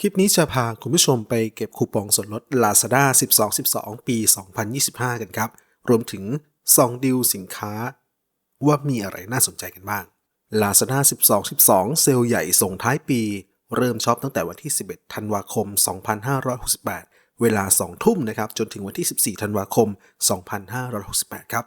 คลิปนี้จะพาคุณผู้ชมไปเก็บคูปองส่วนลด Lazada 12 12 ปี 2025 กันครับ รวมถึงซองดิวสินค้า ว่ามีอะไรน่าสนใจกันบ้าง Lazada 12 12 เซลล์ใหญ่ส่งท้ายปี เริ่มช็อปตั้งแต่วันที่ 11 ธันวาคม 2568 เวลา 2 ทุ่มนะครับ จนถึงวันที่ 14 ธันวาคม 2568 ครับ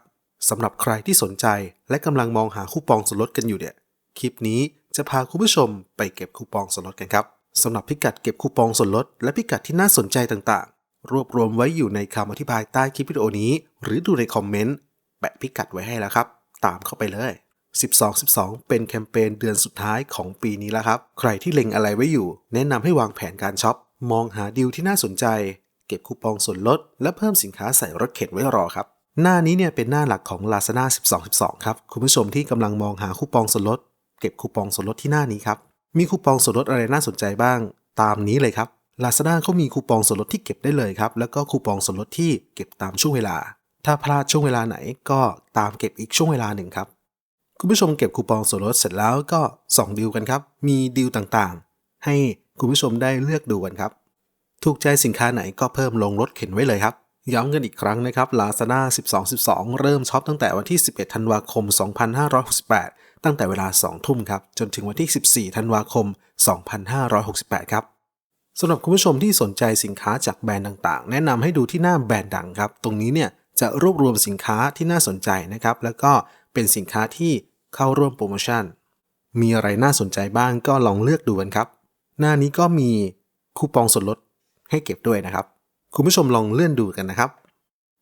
สำหรับใครที่สนใจและกำลังมองหาคูปองส่วนลดกันอยู่เนี่ย คลิปนี้จะพาคุณผู้ชมไปเก็บคูปองส่วนลดกันครับ สำหรับพิกัดเก็บคูปองส่วนลด และพิกัดที่น่าสนใจต่างๆ รวบรวมไว้อยู่ในคำอธิบายใต้คลิปวิดีโอนี้ หรือดูในคอมเมนต์แปะพิกัดไว้ให้แล้วครับ ตามเข้าไปเลย 12 12 เป็นแคมเปญเดือนสุดท้ายของปีนี้แล้วครับ ใครที่เล็งอะไรไว้อยู่ แนะนำให้วางแผนการช็อป มองหาดีลที่น่าสนใจ เก็บคูปองส่วนลด และเพิ่มสินค้าใส่รถเข็นไว้รอครับ หน้านี้เนี่ยเป็นหน้าหลักของ Lazada 12 12 ครับ คุณผู้ชมที่กำลังมองหาคูปองส่วนลด เก็บคูปองส่วนลดที่หน้านี้ครับ มีคูปองส่วนลดอะไรน่าสนใจบ้าง ตามนี้เลยครับ Lazada เขามีคูปองส่วนลดที่เก็บได้เลยครับ แล้วก็คูปองส่วนลดที่เก็บตามช่วงเวลา ถ้าพลาดช่วงเวลาไหนก็ตามเก็บอีกช่วงเวลาหนึ่งครับ คุณผู้ชมเก็บคูปองส่วนลดเสร็จแล้วก็ส่องดีลกันครับ มีดีลต่างๆ ให้คุณผู้ชมได้เลือกดูกันครับ ถูกใจสินค้าไหนก็เพิ่มลงรถเข็นไว้เลยครับ ย้ำกันอีกครั้งนะครับ Lazada 12 12 เริ่มช็อปตั้งแต่วันที่ 11 ธันวาคม 2568 ตั้งแต่เวลา 2 ทุ่มครับ จนถึงวันที่ 14 ธันวาคม 2568 ครับสำหรับคุณผู้ชมที่สนใจสินค้าจากแบรนด์ต่างๆ แนะนำให้ดูที่หน้าแบรนด์ดังครับ ตรงนี้เนี่ยจะรวบรวมสินค้าที่น่าสนใจนะครับ แล้วก็เป็นสินค้าที่เข้าร่วมโปรโมชั่น มีอะไรน่าสนใจบ้างก็ลองเลือกดูกันครับ หน้านี้ก็มีคูปองส่วนลดให้เก็บด้วยนะครับ คุณผู้ชมลองเลื่อนดูกันนะครับ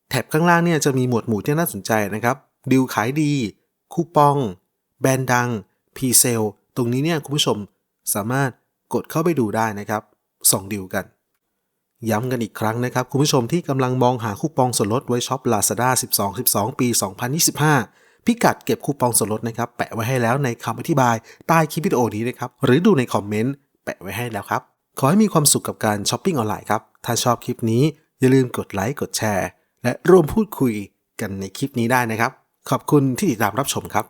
แถบข้างล่างเนี่ยจะมีหมวดหมู่ที่น่าสนใจนะครับ ดิวขายดี คูปอง แบรนด์ดังพีเซลตรงนี้เนี่ยคุณผู้ชมสามารถกดเข้าไปดูได้นะครับสองดิวกัน ย้ำกันอีกครั้งนะครับ คุณผู้ชมที่กำลังมองหาคูปองส่วนลดไว้ช็อป Lazada 12 12 ปี 2025 พิกัดเก็บคูปองส่วนลดนะครับ แปะไว้ให้แล้วในคำอธิบายใต้คลิปวิดีโอนี้นะครับ หรือดูในคอมเมนต์แปะไว้ให้แล้วครับ ขอให้มีความสุขกับการช้อปปิ้งออนไลน์ครับ ถ้าชอบคลิปนี้อย่าลืมกดไลค์กดแชร์ และร่วมพูดคุยกันในคลิปนี้ได้นะครับ ขอบคุณที่ติดตามรับชมครับ